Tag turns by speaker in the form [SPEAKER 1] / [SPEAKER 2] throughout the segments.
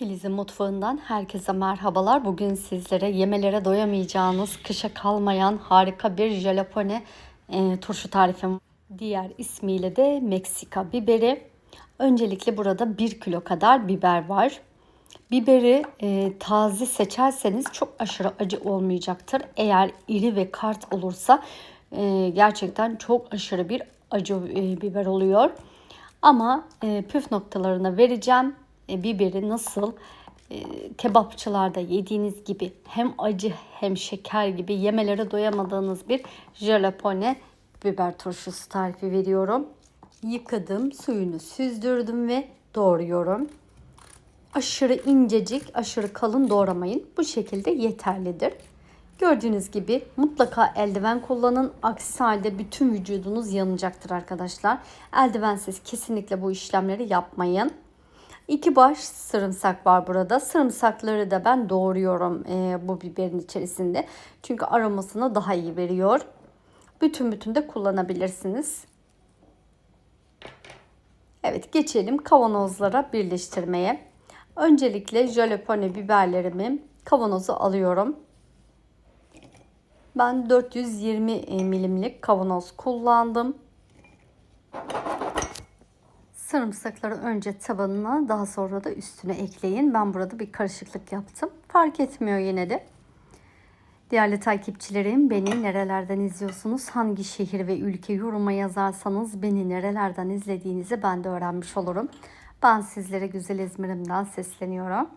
[SPEAKER 1] Filiz'in mutfağından herkese merhabalar. Bugün sizlere yemelere doyamayacağınız, kışa kalmayan harika bir jalapone e, turşu tarifim. Diğer ismiyle de Meksika biberi. Öncelikle burada 1 kilo kadar biber var. Biberi e, taze seçerseniz çok aşırı acı olmayacaktır. Eğer iri ve kart olursa e, gerçekten çok aşırı bir acı e, biber oluyor. Ama e, püf noktalarına vereceğim. E, biberi nasıl e, kebapçılarda yediğiniz gibi hem acı hem şeker gibi yemelere doyamadığınız bir jalapone biber turşusu tarifi veriyorum. Yıkadım, suyunu süzdürdüm ve doğruyorum. Aşırı incecik, aşırı kalın doğramayın. Bu şekilde yeterlidir. Gördüğünüz gibi mutlaka eldiven kullanın. Aksi halde bütün vücudunuz yanacaktır arkadaşlar. Eldivensiz kesinlikle bu işlemleri yapmayın. İki baş sarımsak var burada. Sarımsakları da ben doğruyorum e, bu biberin içerisinde. Çünkü aromasını daha iyi veriyor. Bütün bütün de kullanabilirsiniz. Evet geçelim kavanozlara birleştirmeye. Öncelikle jalapeno biberlerimi kavanoza alıyorum. Ben 420 milimlik kavanoz kullandım. Sarımsakları önce tabanına daha sonra da üstüne ekleyin. Ben burada bir karışıklık yaptım. Fark etmiyor yine de. Değerli takipçilerim beni nerelerden izliyorsunuz? Hangi şehir ve ülke yoruma yazarsanız beni nerelerden izlediğinizi ben de öğrenmiş olurum. Ben sizlere güzel İzmir'imden sesleniyorum.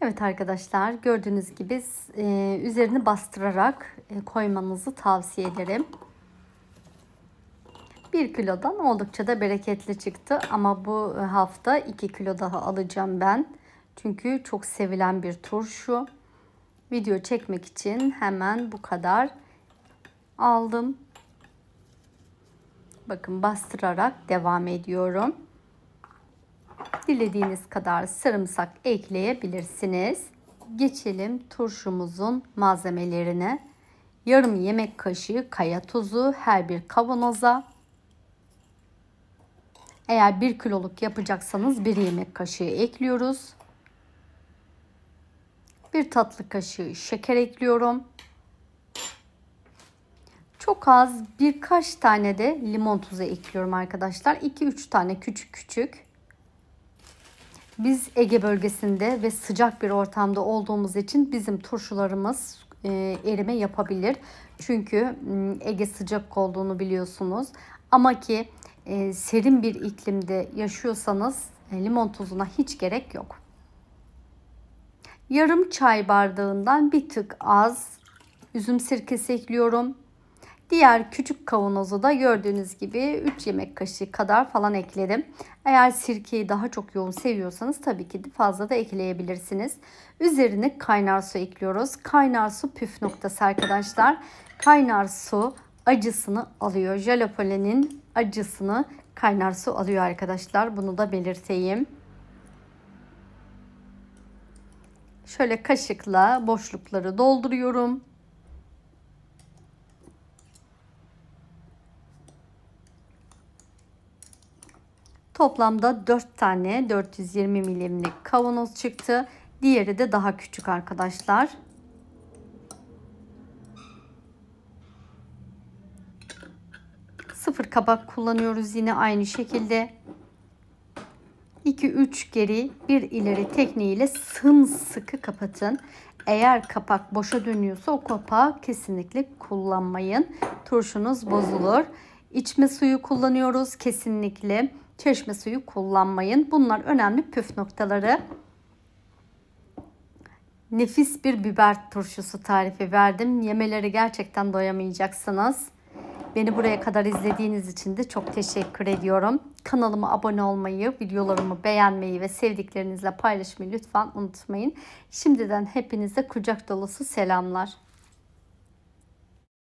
[SPEAKER 1] Evet arkadaşlar gördüğünüz gibi e, üzerini bastırarak e, koymanızı tavsiye ederim. 1 kilodan oldukça da bereketli çıktı ama bu hafta 2 kilo daha alacağım ben. Çünkü çok sevilen bir turşu. Video çekmek için hemen bu kadar aldım. Bakın bastırarak devam ediyorum. Dilediğiniz kadar sarımsak ekleyebilirsiniz. Geçelim turşumuzun malzemelerine. Yarım yemek kaşığı kaya tuzu her bir kavanoza. Eğer 1 kiloluk yapacaksanız 1 yemek kaşığı ekliyoruz. 1 tatlı kaşığı şeker ekliyorum. Çok az birkaç tane de limon tuzu ekliyorum arkadaşlar. 2-3 tane küçük küçük. Biz Ege bölgesinde ve sıcak bir ortamda olduğumuz için bizim turşularımız e, erime yapabilir. Çünkü Ege sıcak olduğunu biliyorsunuz. Ama ki e, serin bir iklimde yaşıyorsanız e, limon tuzuna hiç gerek yok. Yarım çay bardağından bir tık az üzüm sirkesi ekliyorum. Diğer küçük kavanozu da gördüğünüz gibi 3 yemek kaşığı kadar falan ekledim. Eğer sirkeyi daha çok yoğun seviyorsanız tabii ki fazla da ekleyebilirsiniz. Üzerine kaynar su ekliyoruz. Kaynar su püf noktası arkadaşlar. Kaynar su acısını alıyor. Jalapene'nin acısını kaynar su alıyor arkadaşlar. Bunu da belirteyim. Şöyle kaşıkla boşlukları dolduruyorum. Toplamda 4 tane 420 milimlik kavanoz çıktı. Diğeri de daha küçük arkadaşlar. Sıfır kabak kullanıyoruz yine aynı şekilde. 2-3 geri bir ileri tekniğiyle sımsıkı kapatın. Eğer kapak boşa dönüyorsa o kapağı kesinlikle kullanmayın. Turşunuz bozulur. İçme suyu kullanıyoruz kesinlikle. Çeşme suyu kullanmayın. Bunlar önemli püf noktaları. Nefis bir biber turşusu tarifi verdim. Yemeleri gerçekten doyamayacaksınız. Beni buraya kadar izlediğiniz için de çok teşekkür ediyorum. Kanalıma abone olmayı, videolarımı beğenmeyi ve sevdiklerinizle paylaşmayı lütfen unutmayın. Şimdiden hepinize kucak dolusu selamlar.